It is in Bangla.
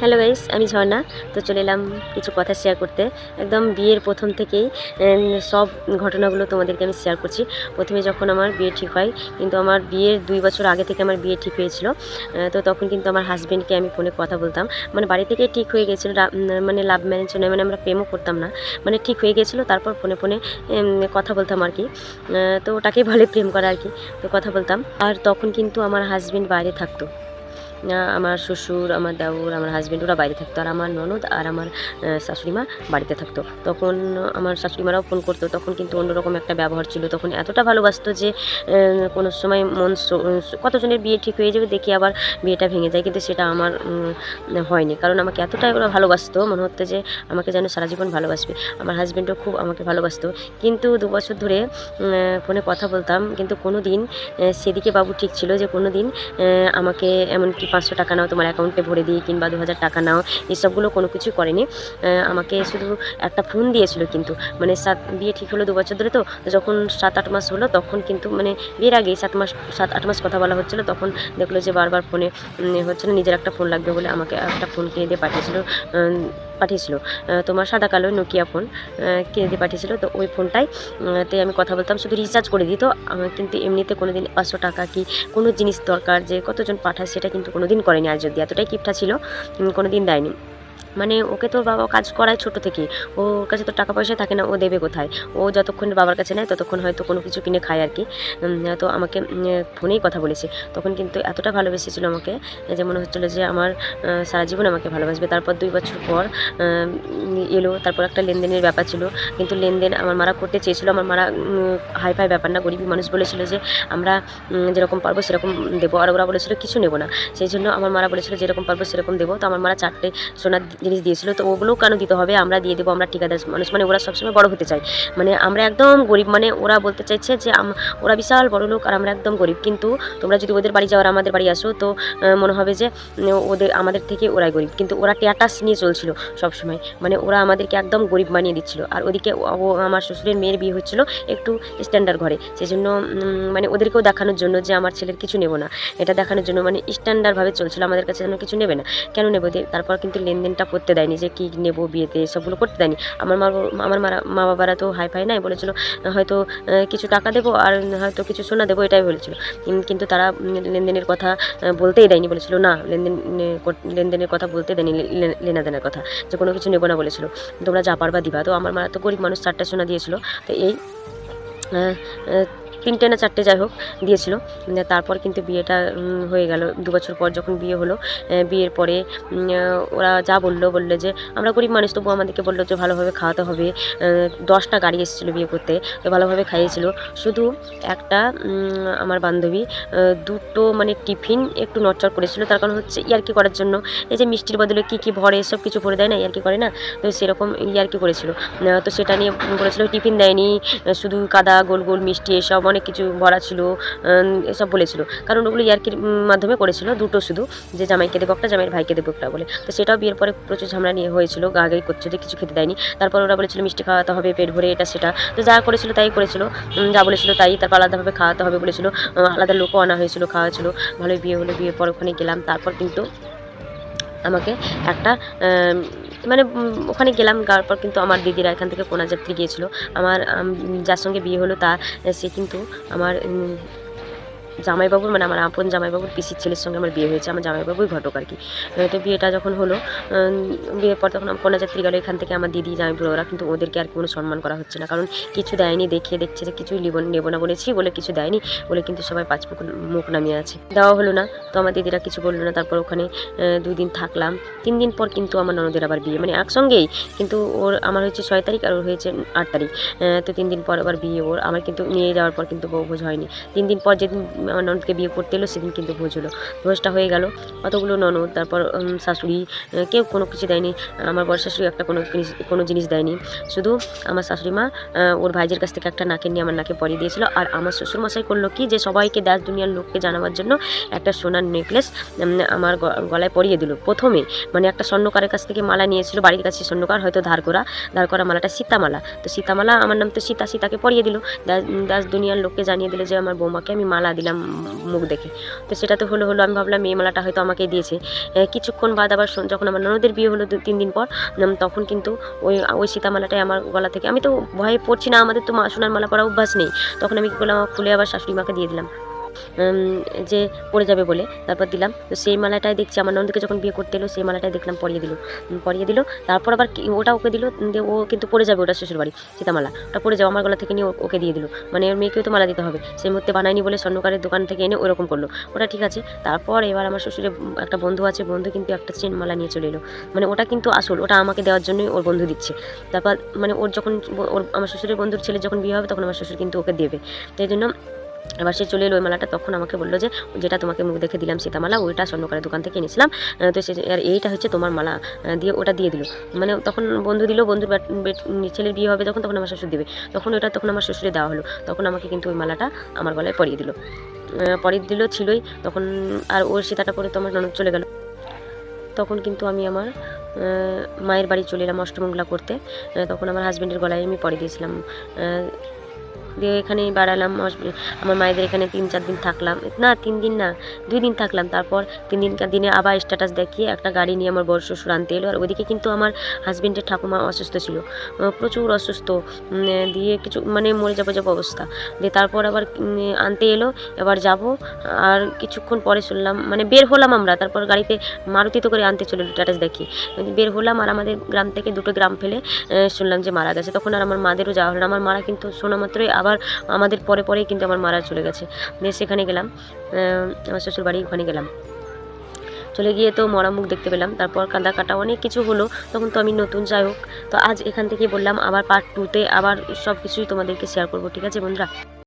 হ্যালো গাইস আমি ঝর্ণা। তো চলে এলাম কিছু কথা শেয়ার করতে। একদম বিয়ের প্রথম থেকেই সব ঘটনাগুলো তোমাদেরকে আমি শেয়ার করছি। প্রথমে যখন আমার বিয়ে ঠিক হয়, কিন্তু আমার বিয়ের দুই বছর আগে থেকে আমার বিয়ে ঠিক হয়েছিল। তো তখন কিন্তু আমার হাজব্যান্ডকে আমি ফোনে কথা বলতাম। মানে বাড়ি থেকেই ঠিক হয়ে গেছিল মানে লাভ ম্যারেজ নয় মানে আমরা প্রেমও করতাম না। মানে ঠিক হয়ে গেছিল, তারপর ফোনে ফোনে কথা বলতাম আর কি। তো ওটাকেই বলে প্রেম করা আর কি, তো কথা বলতাম। আর তখন কিন্তু আমার হাজব্যান্ড বাইরে থাকতো। আমার শ্বশুর, আমার দেওর, আমার হাজব্যান্ড ওরা বাইরে থাকতো। আর আমার ননদ আর আমার শাশুড়িমা বাড়িতে থাকতো। তখন আমার শাশুড়িমারাও ফোন করতো। তখন কিন্তু অন্যরকম একটা ব্যবহার ছিল। তখন এতটা ভালোবাসতো যে কোনো সময় মন কতজনের বিয়ে ঠিক হয়ে যাবে দেখি আবার বিয়েটা ভেঙে যায়। কিন্তু সেটা আমার হয়নি। কারণ আমাকে এতটাই ওরা ভালোবাসতো। মনে হতো যে, আমাকে যেন সারা জীবন ভালোবাসবে। আমার হাজব্যান্ডও খুব আমাকে ভালোবাসতো। কিন্তু দু বছর ধরে ফোনে কথা বলতাম। কিন্তু কোনো দিন সেদিকে বাবু ঠিক ছিল যে কোনো দিন আমাকে এমনকি পাঁচশো টাকা নাও, তোমার অ্যাকাউন্টে ভরে দিই কিংবা দু হাজার টাকা নাও, এসবগুলো কোনো কিছু করেনি। আমাকে শুধু একটা ফোন দিয়েছিল কিন্তু মানে সাত, বিয়ে ঠিক হলো দু বছর ধরে তো যখন সাত, আট মাস হলো তখন কিন্তু মানে বিয়ের আগেই সাত মাস, সাত, আট মাস কথা বলা হচ্ছিল, তখন দেখল যে বারবার ফোনে হচ্ছে না, নিজের একটা ফোন লাগবে বলে আমাকে একটা ফোন কিনে দিয়ে পাঠিয়েছিল। পাঠিয়েছিল। তোমার সাদা কালো নোকিয়া ফোন কিনে দিয়ে পাঠিয়েছিল। তো ওই ফোনটাই তে আমি কথা বলতাম, শুধু রিচার্জ করে দিত কিন্তু এমনিতে কোনো দিন পাঁচশো টাকা কি কোনো জিনিস দরকার যে কতজন পাঠায়, সেটা কিন্তু কোনো দিন করেনি আর যদি এতটাই কিপটা ছিল কোনো দিন দেয়নি। মানে ওকে তো বাবা কাজ করায় ছোট থেকে। ওর কাছে তো টাকা পয়সা থাকে না, ও দেবে কোথায়? ও যতক্ষণ বাবার কাছে নেয়, ততক্ষণ হয়তো কোনো কিছু কিনে খায় আর কি। তো আমাকে ফোনেই কথা বলেছে। তখন কিন্তু এতটা ভালোবেসেছিল আমাকে যে মনে হচ্ছিল যে আমার সারা জীবন আমাকে ভালোবাসবে। তারপর দুই বছর পর এলো, তারপর একটা লেনদেনের ব্যাপার ছিল। কিন্তু লেনদেন আমার মারা করতে চেয়েছিল। আমার মারা হাই ফাই ব্যাপার না, গরিবী মানুষ বলেছিল যে আমরা যেরকম পারব সেরকম দেবো। আর ওরা বলেছিল, কিছু নেব না। সেই জন্য আমার মারা বলেছিল, যেরকম পারব সেরকম দেবো। তো আমার মারা চারটে সোনার জিনিস দিয়েছিল, তো ওগুলোও কেন দিতে হবে? আমরা দিয়ে দেবো, আমরা ঠিকাদার মানুষ। মানে ওরা সবসময় বড় হতে চায়। মানে আমরা একদম গরিব মানে ওরা বলতে চাইছে যে ওরা বিশাল বড় লোক আর আমরা একদম গরিব। কিন্তু তোমরা যদি ওদের বাড়ি যাও আর আমাদের বাড়ি আসো, তো মনে হবে যে ওদের, আমাদের থেকে ওরাই গরিব। কিন্তু ওরা ট্যাটাস নিয়ে চলছিল সবসময়। মানে ওরা আমাদেরকে একদম গরিব বানিয়ে দিচ্ছিল। আর ওদিকে ও আমার শ্বশুরের মেয়ের বিয়ে হচ্ছিল একটু স্ট্যান্ডার্ড ঘরে। সেই জন্য মানে ওদেরকেও দেখানোর জন্য যে, আমার ছেলের কিছু নেব না। এটা দেখানোর জন্য মানে স্ট্যান্ডার্ডভাবে চলছিল। আমাদের কাছে যেন কিছু নেবে না। কেন নেব তারপর কিন্তু লেনদেনটা করতে দেয়নি যে কী নেব বিয়েতে সবগুলো করতে দেয়নি। আমার মা আমার মারা মা বাবারা তো হাই ফাই নাই, বলেছিল, হয়তো কিছু টাকা দেবো আর হয়তো কিছু সোনা দেবো, এটাই বলেছিল। কিন্তু তারা লেনদেনের কথা বলতেই দেয়নি, বলেছিল, না, লেনদেন লেনদেনের কথা বলতে দেয়নি লেনাদেনের কথা, যে কোনো কিছু নেব না, বলেছিল। তোমরা যা পারবা দিবা। তো আমার মা তো গরিব মানুষ, চারটে সোনা দিয়েছিল। তো এই তিনটে না চারটে যাই হোক দিয়েছিল। তারপর কিন্তু বিয়েটা হয়ে গেল। দু বছর পর যখন বিয়ে হলো বিয়ের পরে ওরা যা বলল বলল যে, আমরা গরিব মানুষ তবু আমাদেরকে বলল যে, ভালোভাবে খাওয়াতে হবে। দশটা গাড়ি এসেছিল বিয়ে করতে তো ভালোভাবে খাইয়েছিল। শুধু একটা আমার বান্ধবী দুটো মানে টিফিন একটু নড়চড় করেছিল। তার কারণ হচ্ছে ইয়ার্কি করার জন্য, এই যে মিষ্টির বদলে কী কী ভরে, এসব কিছু ভরে দেয় না, ইয়ার্কি করে না? তো সেরকম ইয়ার্কি করেছিল। তো সেটা নিয়ে বলেছিল, টিফিন দেয়নি শুধু কাদা, গোল গোল মিষ্টি, এসব অনেক কিছু ভরা ছিল এসব বলেছিল। কারণ ওগুলো ইয়ার্কির মাধ্যমে করেছিল, দুটো শুধু, যে জামাইকে দেবো একটা, জামাইয়ের ভাইকে দেবো একটা বলে। তো সেটাও বিয়ের পরে প্রচুর ঝামেলা নিয়ে হয়েছিল গাগাই করছে যে কিছু খেতে দেয়নি। তারপর ওরা বলেছিল, মিষ্টি খাওয়াতে হবে, পেট ভরে, এটা, সেটা। তো যা করেছিল তাই করেছিল যা বলেছিল তাই। তারপর আলাদাভাবে খাওয়াতে হবে বলেছিল আলাদা লোকও আনা হয়েছিল খাওয়াছিল ভালোই বিয়ে হলো, বিয়ের পর ওখানে গেলাম। তারপর কিন্তু আমাকে একটা মানে ওখানে গেলাম যাওয়ার পর কিন্তু আমার দিদিরা এখান থেকে কোনাযাত্রী গিয়েছিল। আমার যার সঙ্গে বিয়ে হলো তার, সে কিন্তু আমার জামাইবাবুর মানে আমার আপন জামাইবাবুর পিসির ছেলের সঙ্গে আমার বিয়ে হয়েছে, আমার জামাইবাবুই ঘটক আর কি। তো বিয়েটা যখন হলো বিয়ের পর তখন কন্যাযাত্রী গেলো এখান থেকে আমার দিদি জামাইপুর ওরা কিন্তু ওদেরকে আর কোনো সম্মান করা হচ্ছে না। কারণ কিছু দেয়নি দেখে দেখছে যে কিছুই নেব না বলেছি, বলে কিছু দেয়নি, বলে কিন্তু সবাই পাঁচ মুখ নামিয়ে আছে। দেওয়া হলো না, তো আমার দিদিরা কিছু বলল না, তারপর ওখানে দুই দিন থাকলাম। তিন দিন পর কিন্তু আমার ননদের আবার বিয়ে মানে একসঙ্গেই, কিন্তু ওর, আমার হয়েছে ছয় তারিখ আর ওর হয়েছে আট তারিখ। তো তিন দিন পর আবার বিয়ে ওর, আমার কিন্তু নিয়ে যাওয়ার পর কিন্তু বউ ভোজ হয়নি। তিন দিন পর যেদিন ননদকে বিয়ে করতে এলো, সেদিন কিন্তু ভোজ হলো। ভোজটা হয়ে গেল। কতগুলো ননদ, তারপর শাশুড়ি কেউ কোনো কিছু দেয়নি। আমার বড় শাশুড়ি একটা কোনো কোনো জিনিস দেয়নি। শুধু আমার শাশুড়ি মা ওর ভাইজের কাছ থেকে একটা নাকের নিয়ে আমার নাকে পরিয়ে দিয়েছিল। আর আমার শ্বশুর মশাই করল কি যে, সবাইকে দেশ দুনিয়ার লোককে জানাবার জন্য একটা সোনার নেকলেস আমার গলায় পরিয়ে দিল। প্রথমে মানে একটা স্বর্ণকারের কাছ থেকে মালা নিয়েছিল, বাড়ির কাছে স্বর্ণকার, হয়তো ধার করা ধার করা মালাটা সীতামালা। তো সীতামালা, আমার নাম তো সীতা, সীতাকে পরিয়ে দিল। দাস দুনিয়ার লোককে জানিয়ে দিল যে, আমার বৌমাকে আমি মালা দিলাম। মুখ দেখে। তো সেটা তো হলো হলো আমি ভাবলাম, এই মালাটা হয়তো আমাকে দিয়েছে। কিছুক্ষণ বাদ আবার যখন আমার ননদের বিয়ে হলো দু, তিন দিন পর তখন কিন্তু ওই ওই সীতামালাটাই আমার গলা থেকে আমি তো ভয়ে পড়ছি না, আমাদের তো মা সোনার মালা পরা অভ্যাস নেই। তখন আমি কি করলাম খুলে আবার শাশুড়ি মাকে দিয়ে দিলাম। যে পড়ে যাবে বলে তারপর দিলাম। তো সেই মালাটাই দেখছি, আমার নন্দকে যখন বিয়ে করতে এলো, সেই মালাটাই দেখলাম, পরিয়ে দিল। পরিয়ে দিল, তারপর আবার ওটা ওকে দিল যে ও কিন্তু পড়ে যাবে ওটা শ্বশুরবাড়ি, সীতামালা। ওটা পড়ে যাবে আমার গলা থেকে নিয়ে ওকে দিয়ে দিল। মানে ওর মেয়েকেও তো মালা দিতে হবে। সেই মুহূর্তে বানায়নি বলে স্বর্ণকারের দোকান থেকে এনে ওরকম করল। ওটা ঠিক আছে। তারপর এবার আমার শ্বশুরের একটা বন্ধু আছে, বন্ধু কিন্তু একটা চেন মালা নিয়ে চলে এলো। মানে ওটা কিন্তু আসল, ওটা আমাকে দেওয়ার জন্যই ওর বন্ধু দিচ্ছে। তারপর মানে ওর যখন, ওর, আমার শ্বশুরের বন্ধুর ছেলে যখন বিয়ে হবে, তখন আমার শ্বশুর কিন্তু ওকে দেবে। তাই জন্য এবার সে চলে এলো, ওই মালাটা তখন আমাকে বলল যে, যেটা তোমাকে মুখ দেখে দিলাম সীতামালা, ওইটা স্বর্ণকারের দোকান থেকে এনেছিলাম। তো সে আর এইটা হচ্ছে তোমার মালা দিয়ে ওটা দিয়ে দিল। মানে তখন বন্ধু দিল, বন্ধুর ছেলের বিয়ে হবে তখন তখন আমার শ্বশুর দেবে। তখন ওটা, তখন আমার শ্বশুরে দেওয়া হলো। তখন আমাকে কিন্তু ওই মালাটা আমার গলায় পরিয়ে দিল। পরিয়ে দিল ছিলই, তখন আর ওর সীতাটা পরে তো আমার ননদ চলে গেল। তখন কিন্তু আমি আমার মায়ের বাড়ি চলে এলাম অষ্টমঙ্গলা করতে। তখন আমার হাজব্যান্ডের গলায় আমি পরে দিয়েছিলাম। দিয়ে এখানেই বাড়ালাম আমার মায়েদের এখানে তিন, চার দিন থাকলাম। না, তিন দিন না, দুই দিন থাকলাম। তারপর তিন দিনকার দিনে আবার স্ট্যাটাস দেখিয়ে একটা গাড়ি নিয়ে আমার বড় শ্বশুর আনতে এলো। আর ওইদিকে কিন্তু আমার হাজব্যান্ডের ঠাকুমা অসুস্থ ছিল। প্রচুর অসুস্থ। দিয়ে কিছু মানে মরে যাব যাব অবস্থা। দিয়ে তারপর আবার আনতে এলো। এবার যাব। আর কিছুক্ষণ পরে শুনলাম মানে বের হলাম আমরা। তারপর গাড়িতে মারুতি তো করে আনতে চলে স্ট্যাটাস দেখি বের হলাম আর আমাদের গ্রাম থেকে দুটো গ্রাম ফেলে শুনলাম যে মারা গেছে। তখন আর আমার মাদেরও যাওয়া হলো। আমার মারা কিন্তু শোনা মাত্রই আবার আমাদের পরে পরেই কিন্তু আমার মারা চলে গেছে। দিয়ে সেখানে গেলাম আমার শ্বশুর বাড়ি ওখানে গেলাম। চলে গিয়ে তো মরা মুখ দেখতে পেলাম, তারপর কাঁদা কাটা অনেক কিছু হলো, তখন তো আমি নতুন যাই হোক। তো আজ এখান থেকে বললাম আবার পার্ট টুতে আবার সব কিছুই তোমাদেরকে শেয়ার করব, ঠিক আছে বন্ধুরা?